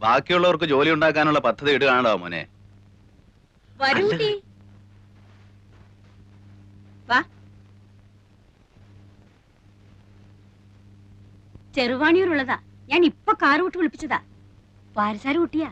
ബാക്കിയുള്ളവർക്ക് ജോലി ഉണ്ടാക്കാനുള്ള പദ്ധതി ഇടുകയാണോ മോനെ. വാ. ചെറുവാണിയൂരുള്ളതാ. ഞാൻ ഇപ്പൊ കാർ വിട്ട് വിളിപ്പിച്ചതാ. പാരസാര് കുട്ടിയാ.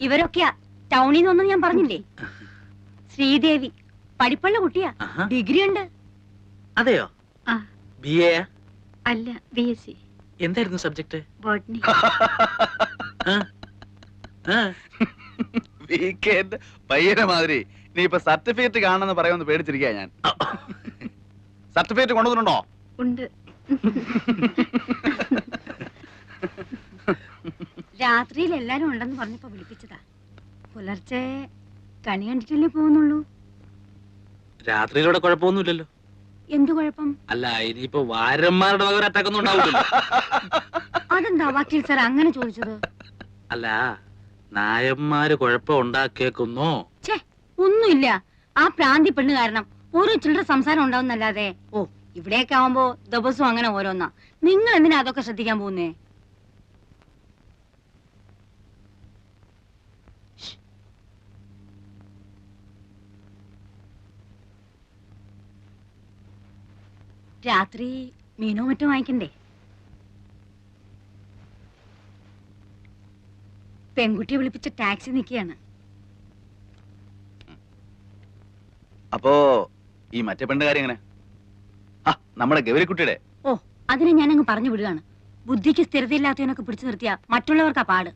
ഇവരൊക്കെയാ ടൗണിൽ നിന്നൊന്നും ഞാൻ പറഞ്ഞില്ലേ? ശ്രീദേവി പഠിപ്പുള്ള കുട്ടിയാ. ഡിഗ്രി ഉണ്ട് അതെയോ? ആ. B A? അല്ല ബി എസ് സി. എന്തായിരുന്നു സബ്ജക്ട്? ബോട്ടണി വീക്കെൻഡ് പയ്യനെ മാതിരി. നീ ഇപ്പൊ സർട്ടിഫിക്കറ്റ് കാണണമെന്ന് പറയുമെന്ന് പേടിച്ചിരിക്കാ ഞാൻ. സർട്ടിഫിക്കറ്റ് കൊണ്ടുവന്നിട്ടുണ്ടോ? ഉണ്ട്. രാത്രിയിൽ എല്ലാരും ഉണ്ടെന്ന് പറഞ്ഞപ്പോ വിളിപ്പിച്ചതാ. പുലർച്ചെ കണി കണ്ടിട്ടല്ലേ പോകുന്നുള്ളൂ. രാത്രിയിലൂടെ കുഴപ്പമൊന്നുമില്ലല്ലോ. എന്ത് കുഴപ്പം? അല്ല ഇനിയിപ്പോ വാരന്മാരുടെ വക അറ്റാക്കൊന്നും ഉണ്ടാവില്ലല്ലോ. അതെന്താ വക്കീൽ സാർ അങ്ങനെ ചോദിച്ചത്? അല്ല നായന്മാര് കുഴപ്പം ഉണ്ടാക്കിയേക്കുന്നോ. ഛേ ഒന്നുമില്ല. ആ പ്രാന്തി പെണ്ണ് കാരണം ഓരോ ചില്ലറ സംസാരം ഉണ്ടാവുന്നല്ലാതെ. ഓ ഇവിടെയൊക്കെ ആവുമ്പോ ദിവസവും അങ്ങനെ ഓരോന്നാ. നിങ്ങൾ എന്തിനാ അതൊക്കെ ശ്രദ്ധിക്കാൻ പോകുന്നേ? രാത്രി മീനോ മറ്റോ വാങ്ങിക്കണ്ടേ? പെൺകുട്ടിയെ വിളിപ്പിച്ച ടാക്സി നിൽക്കുകയാണ്. അപ്പോ ഈ മറ്റേ പെണ്ണുകാരി എങ്ങനെ? ആ നമ്മുടെ ഗൗരിക്കുട്ടിയുടെ. ഓ അതിനെ ഞാനങ്ങ് പറഞ്ഞു വിടുകയാണ്. ബുദ്ധിക്ക് സ്ഥിരതയില്ലാത്തവനൊക്കെ പിടിച്ചു നിർത്തിയ മറ്റുള്ളവർക്കാ പാട്.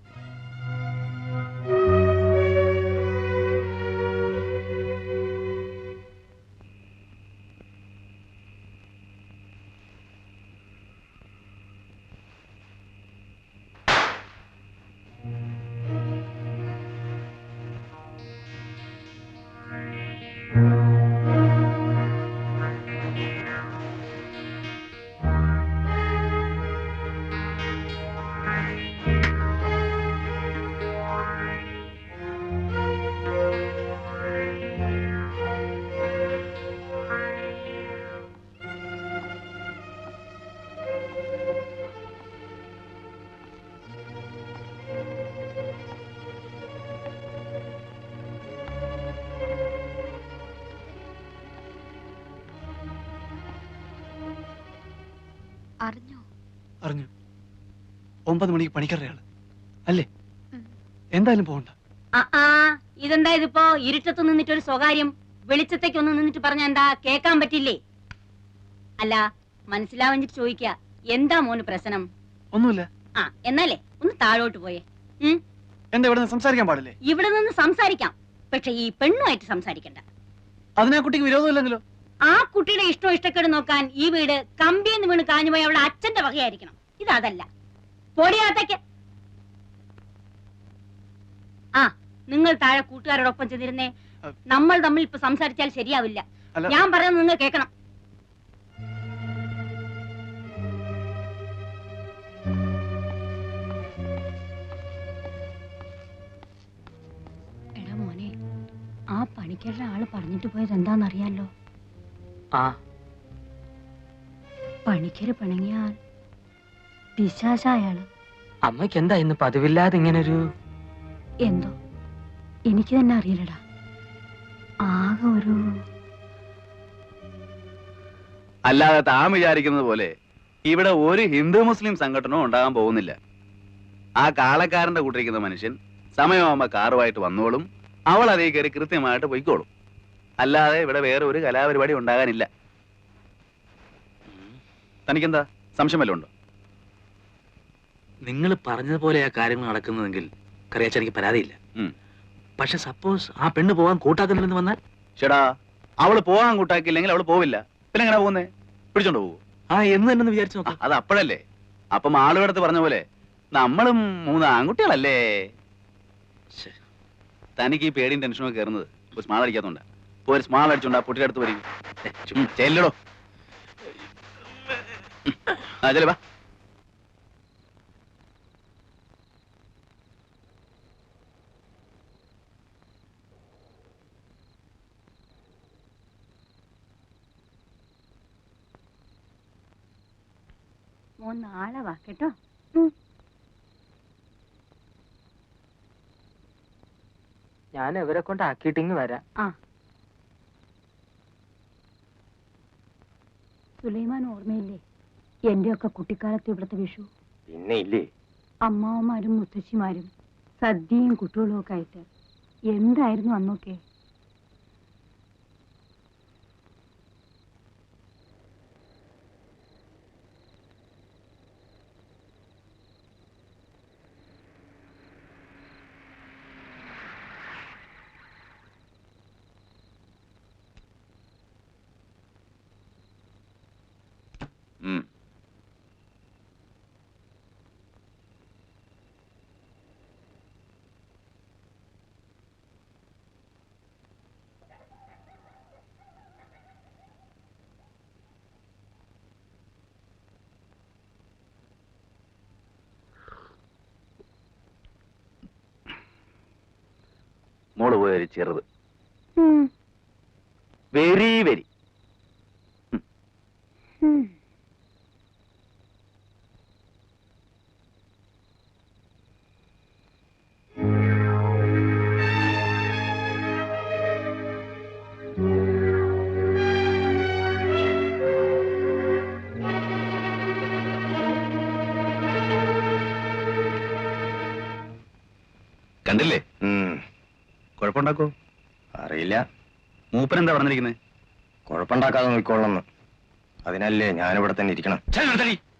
അറിഞ്ഞു. ഒമ്പത് മണിക്ക് പണിക്കറയാൾ അല്ലേ. എന്തായാലും പോകണ്ട. ഇതെന്താ ഇതിപ്പോ ഇരുട്ടത്ത് നിന്നിട്ട് ഒരു സ്വകാര്യം വെളിച്ചത്തേക്ക് ഒന്ന് നിന്നിട്ട് പറഞ്ഞ എന്താ കേക്കാൻ പറ്റില്ലേ? അല്ല മനസ്സിലാവഞ്ഞിട്ട് ചോദിക്ക എന്താ മോന് പ്രശ്നം? ഒന്നുമില്ല. ആ എന്നാലേ ഒന്ന് താഴോട്ട് പോയേ. എന്താ ഇവിടെ സംസാരിക്കാൻ പാടില്ലേ? ഇവിടെ നിന്ന് സംസാരിക്കാം. പക്ഷെ ഈ പെണ്ണുമായിട്ട് സംസാരിക്കണ്ട. അതിനാ കുട്ടിക്ക് വിരോധമില്ലെങ്കിലോ? ആ കുട്ടിയുടെ ഇഷ്ടം ഇഷ്ടക്കേട് നോക്കാൻ ഈ വീട് കമ്പിയെന്ന് വീണ് കാഞ്ഞുപോയി അവളുടെ അച്ഛന്റെ വകയായിരിക്കണം. ഇതല്ല പൊടിയാത്തേക്ക് ആ നിങ്ങൾ താഴെ കൂട്ടുകാരോടൊപ്പം ചെന്നിരുന്നേ. നമ്മൾ തമ്മിൽ ഇപ്പൊ സംസാരിച്ചാൽ ശരിയാവില്ല. ഞാൻ പറയുന്നത് നിങ്ങൾ കേൾക്കണം. എടാ മോനെ ആ പണിക്കരുടെ ആൾ പറഞ്ഞിട്ട് പോയത് എന്താണെന്നറിയാലോ? പണിക്കര് പിണങ്ങിയാൽ പിശാച അയാൾ അമ്മയ്ക്ക് എന്താ ഇന്ന് പതിവില്ലാതെ ഇങ്ങനൊരു എന്തോ? എനിക്ക് തന്നെ അറിയില്ലടാ. ആകെ ഒരു അല്ലാതെ താൻ വിചാരിക്കുന്നത് പോലെ ഇവിടെ ഒരു ഹിന്ദു മുസ്ലിം സംഘടനവും ഉണ്ടാകാൻ പോകുന്നില്ല. ആ കാളക്കാരന്റെ കൂട്ടിരിക്കുന്ന മനുഷ്യൻ സമയമാകുമ്പോ കാറുമായിട്ട് വന്നോളും അവൾ അതേ കയറി കൃത്യമായിട്ട് പൊയ്ക്കോളും. അല്ലാതെ ഇവിടെ വേറെ ഒരു കലാപരിപാടി ഉണ്ടാകാനില്ല. തനിക്കെന്താ? സംശയം വല്ലതും ഉണ്ടോ? നിങ്ങൾ പറഞ്ഞതുപോലെ ആ കാര്യങ്ങൾ നടക്കുന്നതെങ്കിൽ കറിയാച്ച എനിക്ക് പരാതിയില്ല. പക്ഷെ സപ്പോസ് ആ പെണ്ണ് പോകാൻ കൂട്ടാക്കുന്നില്ലെന്ന് വന്നാൽ? ചേടാ അവൾ പോകാൻ കൂട്ടാക്കില്ലെങ്കിൽ അവൾ പോവില്ല. പിന്നെ എങ്ങനെ പോകുന്നേ? പിടിച്ചോണ്ട് പോകൂ ആ എന്ന് തന്നെ വിചാരിച്ചു നോക്കാം. അത് അപ്പോഴല്ലേ അപ്പം ആളുകളടുത്ത് പറഞ്ഞ പോലെ നമ്മളും മൂന്ന് ആൺകുട്ടികളല്ലേ. തനിക്ക് ഈ പേടിയും ടെൻഷനും ഒക്കെ കയറുന്നത് സ്മാളടിക്കാത്തോണ്ടാ സ്മാൾ അടിക്കാത്തോണ്ടാ ഇപ്പൊ ഒരു സ്മാൾ അടിച്ചോണ്ട് ആ പൊട്ടിയുടെ അടുത്ത് വരും ഏ, ചുമ്മാ. ചെല്ലടോ. ആ ചെല്ലു വാ. മോൻ നാളെ വാ കേട്ടോ? ഞാൻ ഇവരെ കൊണ്ട് ആക്കിയിട്ടിങ് വരാം. സുലൈമാൻ ഓർമ്മയില്ലേ? എന്റെയൊക്കെ കുട്ടിക്കാലത്ത് ഇവിടുത്തെ വിഷു. പിന്നെ ഇല്ലേ? അമ്മാവന്മാരും മുത്തശ്ശിമാരും സദ്യയും കുട്ടികളും ഒക്കെ ആയിട്ട്. എന്തായിരുന്നു അന്നൊക്കെ ഉം. മോൾ പോയൊരു ചെറുത്. Very very. കണ്ടില്ലേ? കുഴപ്പമുണ്ടാക്കോ അറിയില്ല. മൂപ്പൻ എന്താ പറഞ്ഞിരിക്കുന്നത് കുഴപ്പമുണ്ടാക്കാതെ നോക്കിക്കൊള്ളന്ന് അതിനല്ലേ ഞാനിവിടെ തന്നെ ഇരിക്കണം.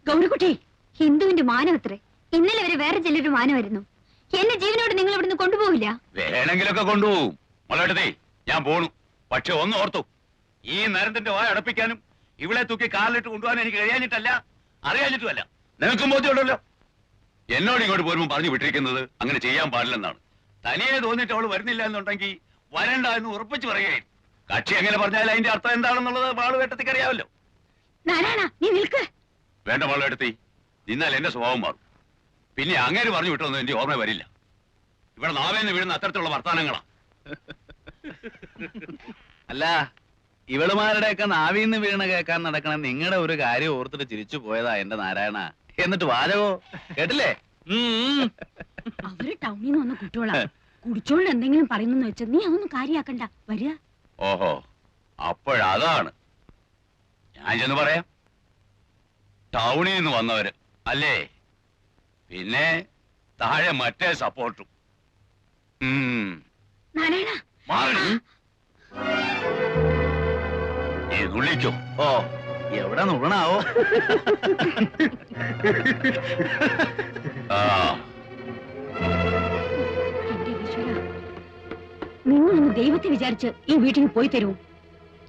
ഗൗരിക്കുട്ടി ഹിന്ദുവിന്റെ മാനം അത്രേ ഇന്നലെ വരെ വേറെ ചിലരുടെ മാനമായിരുന്നു. എന്നെ ജീവനോട് നിങ്ങൾ ഇവിടുന്ന് കൊണ്ടുപോകില്ല വേണമെങ്കിലൊക്കെ കൊണ്ടുപോകും മുളകെടുത്തേ ഞാൻ പോണു. പക്ഷെ ഒന്ന് ഓർത്തു. ഈ നരത്തിന്റെ വായ അടപ്പിക്കാനും ഇവിടെ തൂക്കി കാലിലിട്ട് കൊണ്ടുപോകാൻ എനിക്ക് കഴിയാഞ്ഞിട്ടല്ല അറിയാഞ്ഞിട്ടുമല്ല. നിനക്കും ബോധ്യമുണ്ടല്ലോ. എന്നോട് ഇങ്ങോട്ട് പോരുമ്പോൾ പറഞ്ഞു വിട്ടിരിക്കുന്നത് അങ്ങനെ ചെയ്യാൻ പാടില്ലെന്നാണ്. തനിയെ തോന്നിയിട്ട് അവൾ വരുന്നില്ല എന്നുണ്ടെങ്കിൽ വരണ്ട എന്ന് ഉറപ്പിച്ചു പറയുകയും കക്ഷി എങ്ങനെ പറഞ്ഞാൽ അതിന്റെ അർത്ഥം എന്താണെന്നുള്ളത് വാളുവേട്ടത്തിക്ക് അറിയാമല്ലോ. നാരായണ നീ നിൽക്ക്. വേണ്ട വാളുവേട്ടത്തി നിന്നാൽ എന്റെ സ്വഭാവം മാറും. പിന്നെ അങ്ങനെ പറഞ്ഞു വിട്ടൊന്നും എന്റെ ഓർമ്മ വരില്ല. ഇവിടെ നാവേന്ന് വീഴുന്ന അത്തരത്തിലുള്ള വർത്താനങ്ങളാ അല്ല ഇവളുമാരുടെയൊക്കെ നാവീന്ന് വീണ് കേൾക്കാൻ നടക്കണ നിങ്ങളുടെ ഒരു കാര്യം ഓർത്തിട്ട് ചിരിച്ചു പോയതാ എന്റെ നാരായണ. എന്നിട്ട് വാചകോ? കേട്ടില്ലേ. അവർ ടൗണിൽ നിന്ന് വന്ന കുട്ടികളാ. കുടിച്ചോണ്ട് എന്തെങ്കിലും പറയുന്നെന്ന് വെച്ചാൽ നീ അതൊന്നും കാര്യാക്കണ്ട. വരിക. ഓഹോ അപ്പോഴതാണ്. ഞാൻ ചെന്ന് പറയാം. ടൗണിൽ നിന്ന് വന്നവര് അല്ലേ? പിന്നെ താഴെ മറ്റേ സപ്പോർട്ടും. ഉം. നാരായണ. മാറണം നീ നുള്ളിക്കോ ഓ എവിടെ നുള്ളണാവോ? ആ. നിങ്ങളൊന്ന് ദൈവത്തെ വിചാരിച്ച് ഈ വീട്ടിൽ പോയി തരൂ.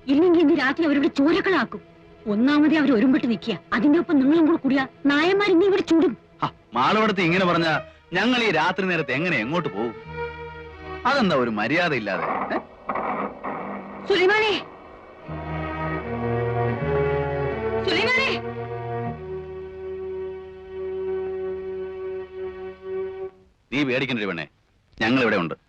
ഇല്ലെങ്കിൽ ഇന്ന് രാത്രി അവരുടെ ചോരക്കളാക്കും. ഒന്നാമതേ അവർ ഒരുമ്പിട്ട് നിൽക്കുക. അതിന്റെ ഒപ്പം നിങ്ങളും കൂടെ കൂടിയ നായന്മാർ ഇന്ന് ഇവിടെ ചൂടും. മാളവടത്ത് ഇങ്ങനെ പറഞ്ഞ ഞങ്ങൾ ഈ രാത്രി നേരത്തെ എങ്ങനെ എങ്ങോട്ട് പോകും? അതെന്താ ഒരു മര്യാദ ഇല്ലാതെ? ഏ? സുലൈമാനെ! സുലൈമാനെ! നീ പേടിക്കണ്ട പെണ്ണേ ഞങ്ങൾ ഇവിടെ ഉണ്ട്.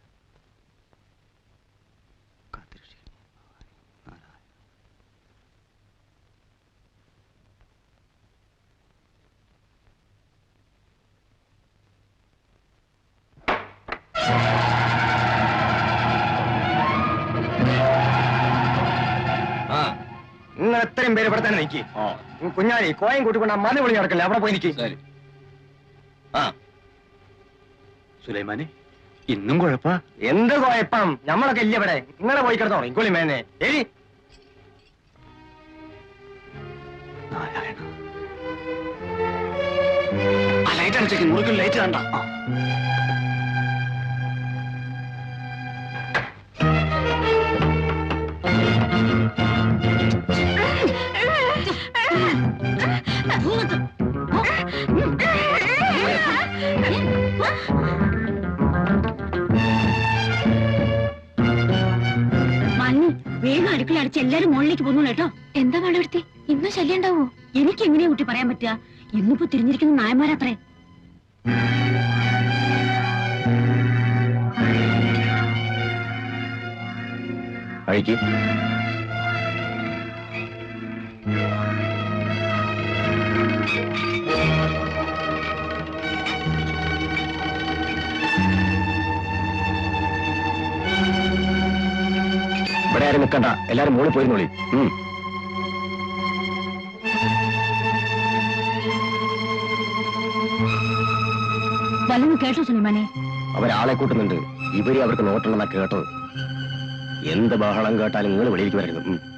എത്രയും പേര് ഇവിടെ തന്നെ നിൽക്കി കുഞ്ഞാലി കോയം കൂട്ടിക്കൊണ്ട് ആ മല വിളി നടക്കല്ലേ? അവിടെ പോയി നിൽക്കി ആ. സുലൈമാനെ ഇന്നും കുഴപ്പ? എന്ത് കുഴപ്പം? നമ്മളൊക്കെ ഇല്ല ഇവിടെ? നിങ്ങളെ പോയി കിടന്നോ? ഇക്കൊള്ളി മേനെ. എരി നാരായണ. ആ ലൈറ്റ് അടിച്ചേക്ക്. മുറിക്കും ലൈറ്റ് കണ്ട മണ്ണി വേഗം അടുക്കള അടിച്ച് എല്ലാരും മുകളിലേക്ക് പോന്നു കേട്ടോ. എന്താ വളർത്തി ഇന്നും ശല്യം ഉണ്ടാവോ എനിക്ക് എങ്ങനെയാ കുട്ടി പറയാൻ പറ്റുക? ഇന്നിപ്പോ തിരിഞ്ഞിരിക്കുന്ന നായന്മാരത്രേ. കഴിക്ക് ആരും നിൽക്കണ്ട എല്ലാരും മോളിൽ പോയിരുന്നോളി. വല്ലതും കേട്ടോ അവരാളെ കൂട്ടുന്നുണ്ട്. ഇവർ അവർക്ക് നോട്ടുണ്ടെന്നാ കേട്ടത്. എന്ത് ബഹളം കേട്ടാലും നിങ്ങൾ വെളിയിലേക്ക് വരരുത്.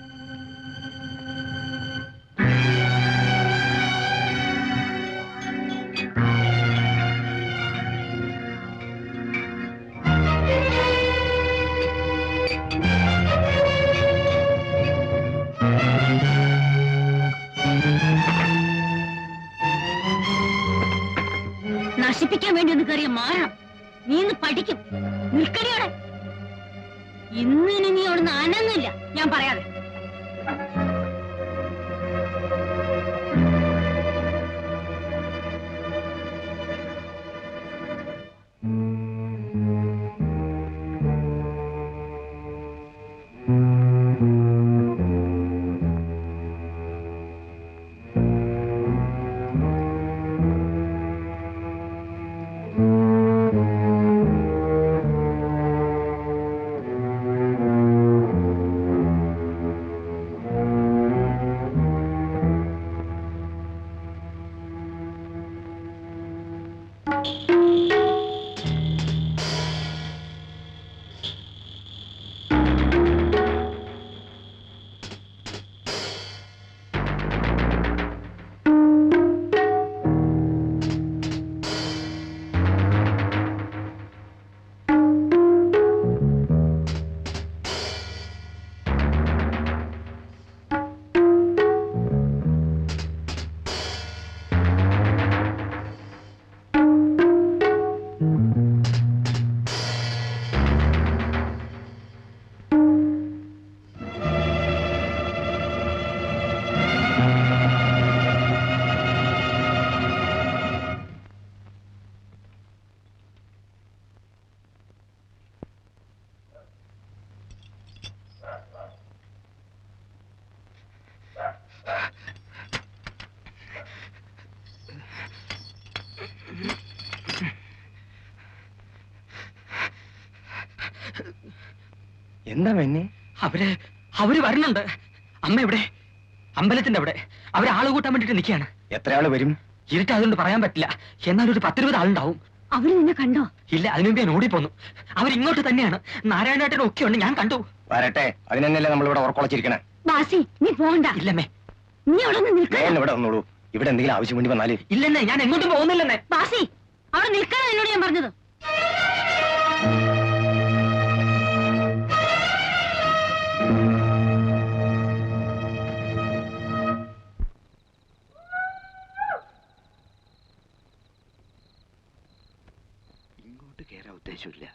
ഒന്ന് നീ ഇന്ന് പഠിക്കും. നിൽക്കടിയോടെ ഇന്നിനി നീ അവിടുന്ന് അനങ്ങില്ല ഞാൻ പറയാതെ. എന്താ മെന്നെ അവർ അവർ വരുന്നുണ്ട്. അമ്മ എവിടെ? അമ്പലത്തിന്റെ അവിടെ. അവർ ആൾ കൂട്ടാൻ വേണ്ടിട്ട് നിൽക്കുകയാണ്. എത്ര ആൾ വരും? ഇരുട്ടായതുകൊണ്ട് പറയാൻ പറ്റില്ല. എന്നാൽ ഒരു പത്തിരുപത് ആളുണ്ടാവും. അവർ നിന്നെ കണ്ടോ? ഇല്ല അതിനു മുമ്പ് ഞാൻ ഓടിപ്പോന്നു. അവരിങ്ങോട്ട് തന്നെയാണ്. നാരായണേട്ടനും ഒക്കെ ഉണ്ട്. ഞാൻ കണ്ടു. വരട്ടെ. അതിനെന്നല്ലേ നമ്മൾ ഇവിടെ ഉറക്കൊളച്ചിരിക്കണേ? ബാസി നീ പോകണ്ട. ഇല്ലമ്മേ നീ അവിടെ നിൽക്ക. ഇവിടെ വന്നോളൂ. ഇവിടെ എന്തെങ്കിലും ആവശ്യം വേണ്ടി വന്നാൽ. ഇല്ലെന്നേ ഞാൻ എങ്ങോട്ടും പോകുന്നില്ലെന്നേ. ബാസി അവിടെ നിൽക്കാൻ എന്നോട് ഞാൻ പറഞ്ഞത്. ഉദ്ദേശമില്ല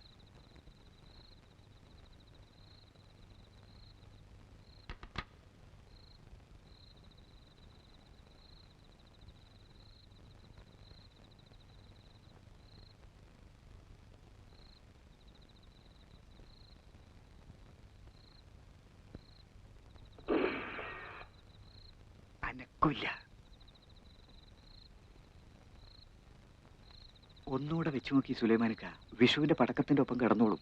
അനക്കില്ല. ഒന്നുകൂടെ വെച്ചു നോക്കി സുലൈമാനക്ക. വിഷുവിന്റെ പടക്കത്തിന്റെ ഒപ്പം കിടന്നോളും.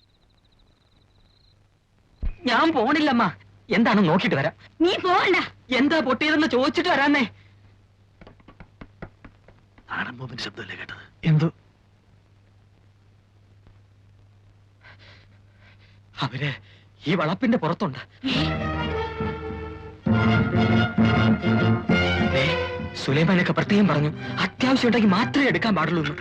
ഞാൻ പോണില്ലമ്മ. എന്താണ് നോക്കിട്ട് വരാം. നീ പോകണ്ട എന്താ പൊട്ടിയതെന്ന് ചോദിച്ചിട്ട് വരാന്നേ. ആണമ്പോമിന്റെ ശബ്ദമല്ലേ കേട്ടത്? എന്തോ? അവർ ഈ വളപ്പിന്റെ പുറത്തുണ്ട്. സുലൈമാനൊക്കെ പ്രത്യേകം പറഞ്ഞു അത്യാവശ്യം ഉണ്ടെങ്കിൽ മാത്രമേ എടുക്കാൻ പാടുള്ളൂ.